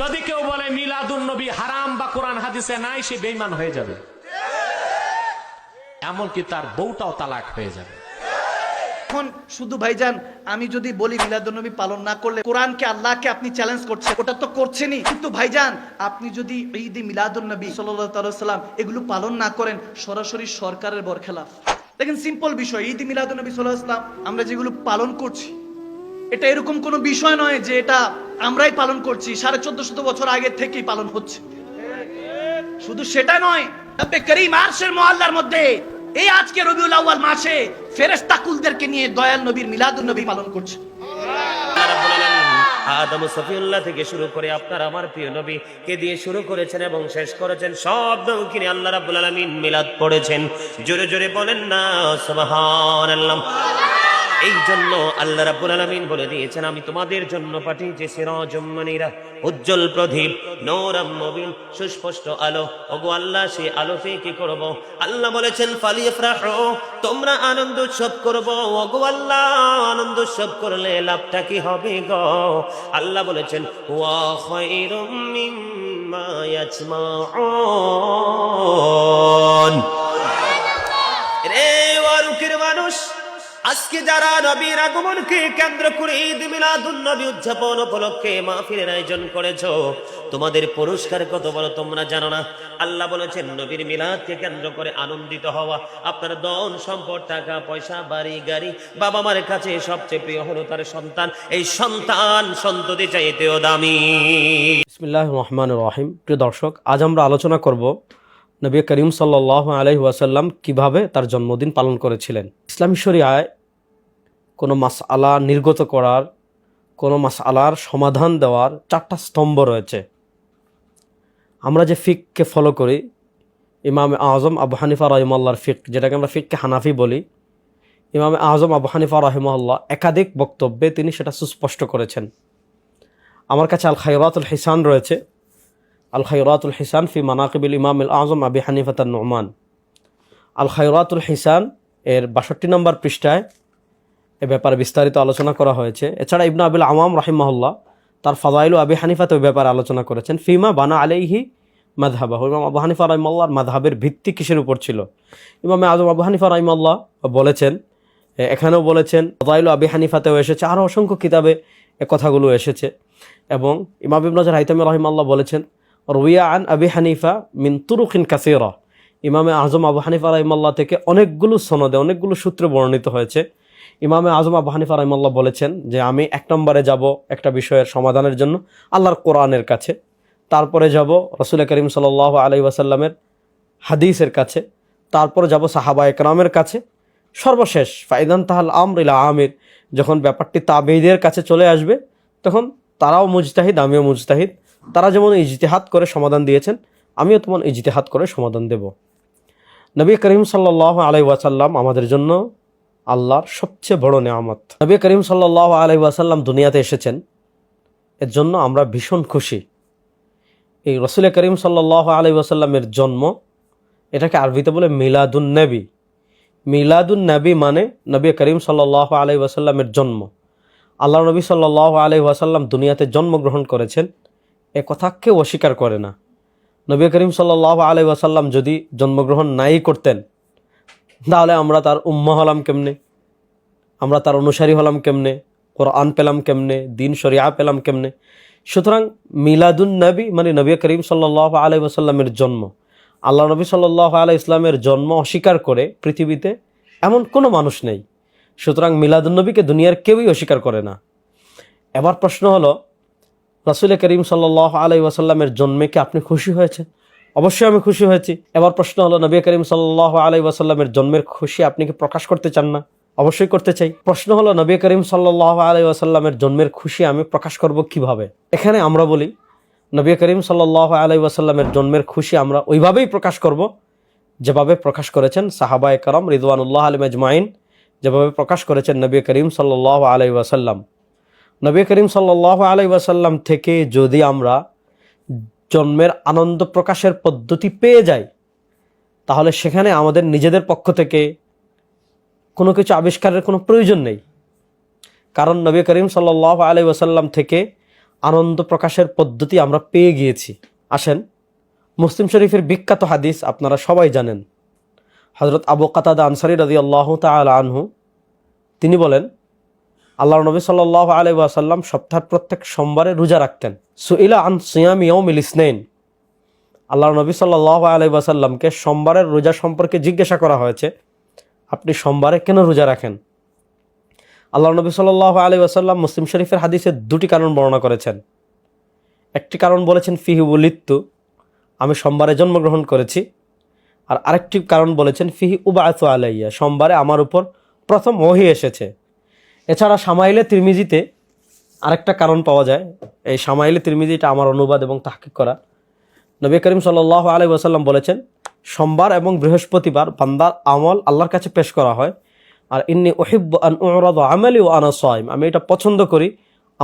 যদি কেউ বলে মিলাদুন নবী হারাম বা কোরআন হাদিসে নাই, সে বেইমান হয়ে যাবে। এমনকি তার বউটাও তালাক হয়ে যাবে। এখন শুধু ভাইজান, আমি যদি বলি মিলাদুন্নবী পালন না করলে কোরআনকে আল্লাহকে আপনি চ্যালেঞ্জ করছেন ওটা তো করছেনই। কিন্তু ভাইজান, আপনি যদি ঈদ মিলাদুন্নবী সাল্লাহ সাল্লাম এগুলো পালন না করেন, সরাসরি সরকারের বরখেলাফ। দেখেন সিম্পল বিষয়, ঈদ মিলাদুন্নবী সাল্লাহ আমরা যেগুলো পালন করছি এটা এরকম কোনো বিষয় নয় যে এটা আমরাই পালন করছি, সাড়ে চোদ্দ শত বছর আগে থেকেই পালন হচ্ছে। শুধু সেটা নয় করিম আরশের মহল্লার মধ্যে এই আজকে রবিউল আউয়াল মাসে ফেরেশতা কুলদেরকে নিয়ে দয়াল নবীর মিলাদুন নবী পালন করছে। আদম সফিউল্লাহ থেকে শুরু করে আপনার, আমার প্রিয় নবী, কে দিয়ে শুরু করেছেন এবং শেষ করেছেন, সব নৌকিনে আল্লাহ রাব্বুল আলামিন মিলাদ পড়েছেন। জোরে জোরে বলেন না, সুবহানাল্লাহ। এই জন্য আল্লাহ রাব্বুল আলামিন বলে দিয়েছেন, আমি তোমাদের জন্য পাঠিয়েছি সিরাজুম মুনিরা উজ্জ্বল প্রদীপ, নূরাম মুবিন, সুস্পষ্ট আলো। ওগো আল্লাহ, সেই আলোতে কি করব? আল্লাহ বলেছেন ফালিফরাহু তোমরা আনন্দ উৎসব করব। ওগো আল্লাহ, আনন্দ উৎসব করলে লাভটা কি হবে গো? আল্লাহ বলেছেন, ওয়া খায়রুম মিম্মা ইয়াজমাউন। আজকে যারা নবীর আগমনকে কেন্দ্র করে ঈদ মিলাদুন নবী উদযাপন উপলক্ষে মাহফিলের আয়োজন করেছ, তোমাদের পুরস্কার কত বড় তোমরা জানো না? আল্লাহ বলেছেন, নবীর মিলাদকে কেন্দ্র করে আনন্দিত হওয়া, আপনার দন সম্পদ, টাকা, পয়সা, বাড়ি, গাড়ি, বাবা মার কাছে সবচেয়ে প্রিয় হলো তার সন্তান। এই সন্তান সন্ততি চাইতেও দামি। বিসমিল্লাহ রহমান রহিম। প্রিয় দর্শক, আজ আমরা আলোচনা করব নবী করিম সাল্লাহ আলহি ওয়াসাল্লাম কীভাবে তার জন্মদিন পালন করেছিলেন। ইসলামী শরিয়ায় কোনো মাস আলা নির্গত করার, কোনো মাস আলার সমাধান দেওয়ার চারটা স্তম্ভ রয়েছে। আমরা যে ফিককে ফলো করি, ইমাম আজম আবু হানিফা রহিমাল্লার ফিক, যেটাকে আমরা ফিককে হানাফি বলি, ইমাম আজম আবু হানিফা রহিমাল্লাহ একাধিক বক্তব্যে তিনি সেটা সুস্পষ্ট করেছেন। আমার কাছে আল খাইরাতুল হিসান রয়েছে। আল খাইরাতুল হিসান ফি মানাকিবিল ইমাম আল আজম আবি হানিফাতান নোমান। আল খাইরাতুল হিসান এর বাষট্টি নম্বর পৃষ্ঠায় এ ব্যাপারে বিস্তারিত আলোচনা করা হয়েছে। এছাড়া ইবনা আবিল আওয়াম রাহিমাহুল্লাহ তার ফাদাইলু আবি হানিফাত ওই ব্যাপারে আলোচনা করেছেন। ফিমা বানা আলাইহি মাধাবা ইমাম আবু হানিফা রাহিমাল্লাহর মাধাবের ভিত্তি কিসের উপর ছিল? ইমাম আজম আবু হানিফা রাহিমাল্লাহ বলেছেন এখানেও বলেছেন, ফাদাইলু আবি হানিফাতেও এসেছে আরও অসংখ্য কিতাবে এ কথাগুলো এসেছে। এবং ইমাম ইবন নজর হাইতামি রহিমাল্লাহ বলেছেন, রুইয়া আন আবি হানিফা মিন তুরুকিন কাসিরা। ইমামে আজম আবু হানিফা রহিমাল্লাহ থেকে অনেকগুলো সনদে, অনেকগুলো সূত্রে বর্ণিত হয়েছে। ইমামে আজম আবু হানিফা রহিমাল্লাহ বলেছেন যে, আমি এক নম্বরে যাব একটা বিষয়ের সমাধানের জন্য আল্লাহর কোরআনের কাছে, তারপরে যাব রসুল করিম সাল আলাই ওয়াসাল্লামের হাদিসের কাছে, তারপরে যাব সাহাবা একরামের কাছে। সর্বশেষ, ফাইদান তাহাল আমরিলা আমির, যখন ব্যাপারটি তাবেইদের কাছে চলে আসবে, তখন তারাও মুজতাহিদ, আমিও মুজতাহিদ। তারা যেমন ইজতেহাত করে সমাধান দিয়েছেন, আমিও তেমন ইজতেহাত করে সমাধান দেব। নবী করিম সাল্লাহ আলাই ওয়াসাল্লাম আমাদের জন্য আল্লাহর সবচেয়ে বড় নেয়ামত। নবী করিম সাল্লাহ আলাই ওয়াসাল্লাম দুনিয়াতে এসেছেন। এর জন্য আমরা ভীষণ খুশি। এই রসুল করিম সাল্লাহ আলাই ওয়াসাল্লামের জন্ম এটাকে আরবিতে বলে মিলাদুন নবী। মিলাদুন নবী মানে নবী করিম সাল্লাহ আলাই ওয়াসাল্লামের জন্ম। আল্লাহ নবী সাল্লাহ আলাই ওয়াসাল্লাম দুনিয়াতে জন্মগ্রহণ করেছেন। এ কথা কেউ অস্বীকার করে না। নবী করিম সাল্লাহ আলাই ওয়াসাল্লাম যদি জন্মগ্রহণ নাই করতেন তাহলে আমরা তার উম্মা হলাম কেমনে? আমরা তার অনুসারী হলাম কেমনে? কোরআন পেলাম কেমনে? দিন শরিয়া পেলাম কেমনে? সুতরাং মিলাদুন নবী মানে নবী করিম সাল্লাহ আলাই ওয়াসাল্লামের জন্ম, আল্লাহ নবী সাল্লাহ আলাই ইসলামের জন্ম অস্বীকার করে পৃথিবীতে এমন কোনো মানুষ নেই। সুতরাং মিলাদুন নবীকে দুনিয়ার কেউই অস্বীকার করে না। এবার প্রশ্ন হলো, রাসুল করিম সাল্লাহ আলাই ওয়াসাল্লামের জন্মে কি আপনি খুশি হয়েছেন? অবশ্যই আমি খুশি হয়েছি। এবার প্রশ্ন হলো, নবী করিম সাল্লাহ আলাই ওয়াসাল্লামের জন্মের খুশি আপনি কি প্রকাশ করতে চান না? অবশ্যই করতে চাই। প্রশ্ন হলো, নবী করিম সাল্লাহ আলাই ওয়াসাল্লামের জন্মের খুশি আমি প্রকাশ করব কীভাবে? এখানে আমরা বলি, নবী করিম সাল্লাহ আলাই ওয়াসাল্লামের জন্মের খুশি আমরা ওইভাবেই প্রকাশ করব যেভাবে প্রকাশ করেছেন সাহাবা একরম রিদওয়ানুল্লাহ আলম আজমাইন, যেভাবে প্রকাশ করেছেন নবী করিম সাল্লাহ আলাই ওয়াসাল্লাম। নবী করিম সাল্লাহ আলাই ওয়াসাল্লাম থেকে যদি আমরা জন্মের আনন্দ প্রকাশের পদ্ধতি পেয়ে যাই তাহলে সেখানে আমাদের নিজেদের পক্ষ থেকে কোনো কিছু আবিষ্কারের কোনো প্রয়োজন নেই। কারণ নবী করিম সাল্লাহ আলাই ওসাল্লাম থেকে আনন্দ প্রকাশের পদ্ধতি আমরা পেয়ে গিয়েছি। আসেন, মুসলিম শরীফের বিখ্যাত হাদিস আপনারা সবাই জানেন। হজরত আবু কাতাদা আনসারি রাজি আল্লাহ তাল আনহু, তিনি বলেন আল্লাহ নবী সাল্লাহ আলাই ওয়াসাল্লাম সপ্তাহের প্রত্যেক সোমবারে রোজা রাখতেন। সুইলা আন সিয়াম ইয়মিল ইসনাইন। আল্লাহ নবী সাল্লাহ আলাই ওয়াসাল্লামকে সোমবারের রোজা সম্পর্কে জিজ্ঞাসা করা হয়েছে, আপনি সোমবারে কেন রোজা রাখেন? আল্লাহ নবী সাল্লাহ আলী ওয়াসাল্লাম মুসলিম শরীফের হাদিসে দুটি কারণ বর্ণনা করেছেন। একটি কারণ বলেছেন ফিহিবুলিত্তু আমি সোমবারে জন্মগ্রহণ করেছি। আর আরেকটি কারণ বলেছেন, ফিহি উবায়ত আলাইয়া, সোমবারে আমার উপর প্রথম ওহি এসেছে। এছাড়া সামাইলে তিরমিজিতে আরেকটা কারণ পাওয়া যায়। এই সামাইলে তিরমিজিটা আমার অনুবাদ এবং তাহকিক করা। নবী করিম সাল্লাহ আলী ওয়াসাল্লাম বলেছেন, সোমবার এবং বৃহস্পতিবার বান্দার আমল আল্লাহর কাছে পেশ করা হয়। আর ইন্নি ওহিব আমালি ও আনা সাইম। আমি এটা পছন্দ করি।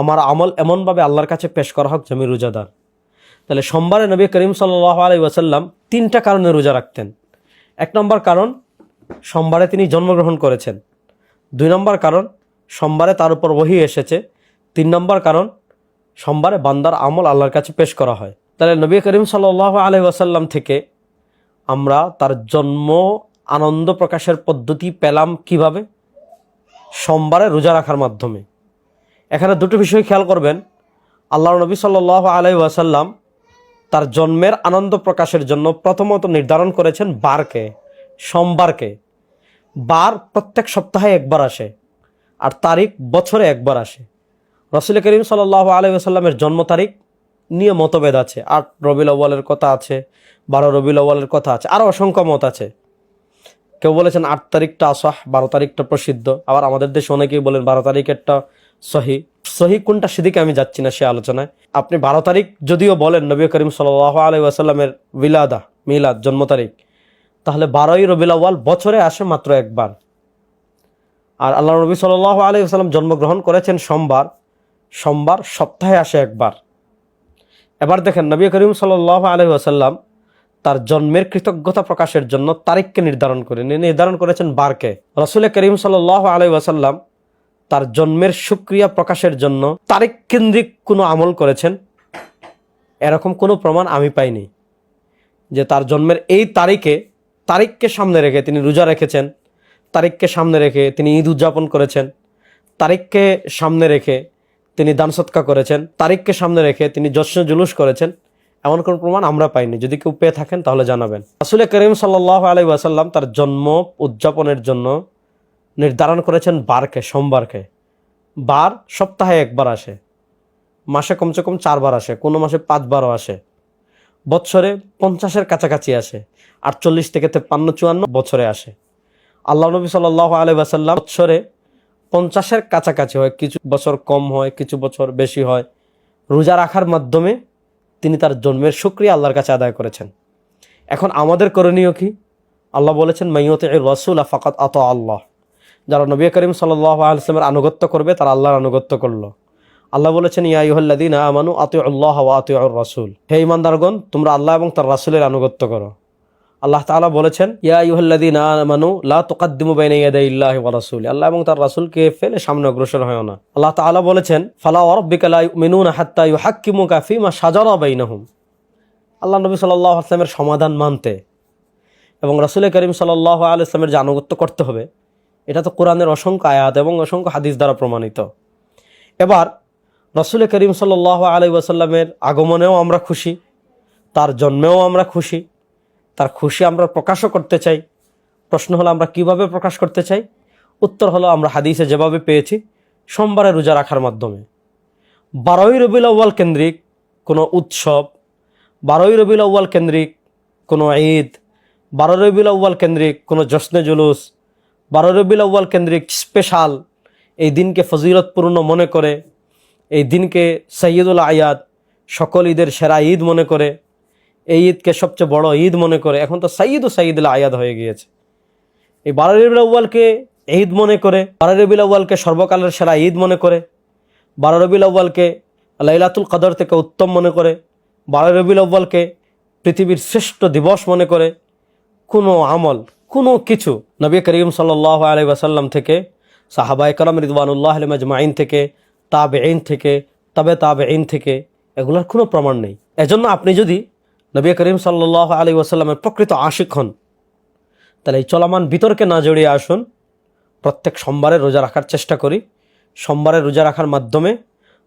আমার আমল এমনভাবে আল্লাহর কাছে পেশ করা হোক আমি রোজাদার। তাহলে সোমবারে নবী করিম সাল্লাহ আলী ওয়াসাল্লাম তিনটা কারণে রোজা রাখতেন। এক নম্বর কারণ, সোমবারে তিনি জন্মগ্রহণ করেছেন। দুই নম্বর কারণ সোমবারে তার উপর ওহি এসেছে। তিন নম্বর কারণ, সোমবারে বান্দার আমল আল্লাহর কাছে পেশ করা হয়। তাহলে নবী করিম সাল্লাহ আলহি ওয়াসাল্লাম থেকে আমরা তার জন্ম আনন্দ প্রকাশের পদ্ধতি পেলাম কীভাবে? সোমবারে রোজা রাখার মাধ্যমে। এখানে দুটো বিষয় খেয়াল করবেন। আল্লাহ নবী সাল্লাহ আলহি ওয়াসাল্লাম তার জন্মের আনন্দ প্রকাশের জন্য প্রথমত নির্ধারণ করেছেন বারকে, সোমবারকে। বার প্রত্যেক সপ্তাহে একবার আসে। আর তারিখ বছরে একবার আসে। রসুল করিম সাল্লাহ আলহি আসাল্লামের জন্ম তারিখ নিয়ে মতভেদ আছে। আট রবিল আউ্বালের কথা আছে, বারো রবিল আউ্বালের কথা আছে আরও অসংখ্য মত আছে। কেউ বলেছেন আট তারিখটা আসাহ, বারো তারিখটা প্রসিদ্ধ। আবার আমাদের দেশে অনেকেই বলেন বারো তারিখেরটা সহি। সহি কোনটা সেদিকে আমি যাচ্ছি না সে আলোচনায়। আপনি বারো তারিখ যদিও বলেন নবী করিম সাল্লাহ আলহি আসাল্লামের বিলাদা, মিলাদ, জন্ম তারিখ, তাহলে বারোই রবিল আউ্বাল বছরে আসে মাত্র একবার। আর আল্লাহ নবী সাল্লাহ আলহি আসাল্লাম জন্মগ্রহণ করেছেন সোমবার। সোমবার সপ্তাহে আসে একবার। এবার দেখেন নবী করিম সাল্লাহ আলহি আসাল্লাম তার জন্মের কৃতজ্ঞতা প্রকাশের জন্য তারিখকে নির্ধারণ করে নির্ধারণ করেছেন বারকে। রসুল করিম সাল্লাহ আলহি আসাল্লাম তার জন্মের সুক্রিয়া প্রকাশের জন্য তারিখ কেন্দ্রিক কোনো আমল করেছেন? এরকম কোনো প্রমাণ আমি পাইনি। যে তার জন্মের এই তারিখে তারিখকে সামনে রেখে তিনি রোজা রেখেছেন। তারিখকে সামনে রেখে তিনি ঈদ উদযাপন করেছেন। তারিখকে সামনে রেখে তিনি দান সৎকা করেছেন। তারিখকে সামনে রেখে তিনি যশ্ন জুলুস করেছেন। এমন কোনো প্রমাণ আমরা পাইনি। যদি কেউ পেয়ে থাকেন তাহলে জানাবেন। আসলে করিম সাল্লাহ আলাই ওয়াসাল্লাম তার জন্ম উদযাপনের জন্য নির্ধারণ করেছেন বারকে, সোমবারকে। বার সপ্তাহে একবার আসে। মাসে কমসে কম চারবার আসে। কোনো মাসে পাঁচবারও আসে। বৎসরে পঞ্চাশের কাছাকাছি আসে। আটচল্লিশ থেকে তেপ্পান্ন, চুয়ান্ন বছরে আসে। আল্লাহ নবী সাল্লাহ ওয়াসাল্লাম বৎসরে পঞ্চাশের কাছাকাছি হয়। কিছু বছর কম হয়, কিছু বছর বেশি হয়। রোজা রাখার মাধ্যমে তিনি তার জন্মের সুক্রিয়া আল্লাহর কাছে আদায় করেছেন। এখন আমাদের করণীয় কি? আল্লাহ বলেছেন মাইয়তে রসুল ফাকাত আত আল্লাহ। যারা নবী করিম সাল্লাহ আলসালামের আনুগত্য করবে, তারা আল্লাহর আনুগত্য করল। আল্লাহ বলেছেন, ইয়া ইহল্লাদিন আমানু আতু আল্লাহ আতু রসুল। হে ইমানদারগণ তোমরা আল্লাহ এবং তার রাসুলের আনুগত্য করো। আল্লাহ তাআলা বলেছেন, ইয়া ইহল্লাদিন আমানু, লা তুকাদ্দিমু বাইনা ইয়াদাই ইল্লাহি রাসূলি আল্লাহ এবং তার রাসূলকে ফেলে সামনে অগ্রসর হয় না। আল্লাহ তাআলা বলেছেন, ফালা ওয়া রাব্বিকা লা ইউমিনুনা হাত্তা ইউহাক্কিমুকা ফীমা শাজারা বাইনাহুম। আল্লাহ নবী সাল্লাল্লাহু আলাইহি ওয়াসাল্লামের সমাধান মানতে এবং রাসূল করিম সাল্লাল্লাহু আলাইহি ওয়াসাল্লামের যে আনুগত্য করতে হবে, এটা তো কোরআনের অসংখ্য আয়াত এবং অসংখ্য হাদিস দ্বারা প্রমাণিত। এবার রসুল করিম সাল্লাহ আলাই ওয়াসাল্লামের আগমনেও আমরা খুশি, তার জন্মেও আমরা খুশি তার খুশি আমরা প্রকাশও করতে চাই। প্রশ্ন হলো, আমরা কীভাবে প্রকাশ করতে চাই? উত্তর হলো, আমরা হাদিসে যেভাবে পেয়েছি, সোমবারে রোজা রাখার মাধ্যমে। বারোই রবিউল আউ্বাল কেন্দ্রিক কোনো উৎসব, বারোই রবিউল আউ্বাল কেন্দ্রিক কোনো ঈদ বারো রবিউল আউ্বাল কেন্দ্রিক কোনো জশ্নে জুলুস বারো রবিউল আউ্বাল কেন্দ্রিক স্পেশাল, এই দিনকে ফজিলতপূর্ণ মনে করে, এই দিনকে সৈয়দুল আয়াদ সকল ঈদের সেরা ঈদ মনে করে এই ঈদকে সবচেয়ে বড় ঈদ মনে করে। এখন তো সাইদ ও সঈদুল আয়াদ হয়ে গিয়েছে। এই বারো রবিউল আউ্বালকে ঈদ মনে করে। বারো রবিউল আউ্বালকে সর্বকালের সেরা ঈদ মনে করে। বারো রবিউল আউ্বালকে লাইলাতুল কদর থেকে উত্তম মনে করে। বারো রবিউল আউ্বালকে পৃথিবীর শ্রেষ্ঠ দিবস মনে করে। কোনো আমল, কোনো কিছু নবী করিম সাল্লাহ আলাই ওয়াসাল্লাম থেকে সাহাবাই কালাম রিদওয়ানুল্লাহ আলমাজমাইন থেকে তাবেইন থেকে, তবে তাবে আইন থেকে এগুলোর কোনো প্রমাণ নেই। এজন্য আপনি যদি নবী করিম সাল্লাহ আলী ওয়াসাল্লামের প্রকৃত আশিক হন। তাহলে এই চলমান বিতর্কে না জড়িয়ে আসুন, প্রত্যেক সোমবারে রোজা রাখার চেষ্টা করি। সোমবারে রোজা রাখার মাধ্যমে,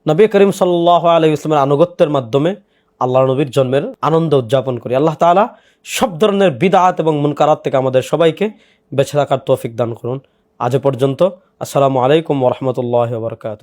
নবী করিম সাল্লাহ আলী ইসলামের আনুগত্যের মাধ্যমে আল্লাহ নবীর জন্মের আনন্দ উদযাপন করি। আল্লাহ তাআলা সব ধরনের বিদাত এবং মুনকারাত থেকে আমাদের সবাইকে বেছে রাখার তৌফিক দান করুন। আজ পর্যন্ত, আসসালামু আলাইকুম ওরহমতুল্লাহ বরকাত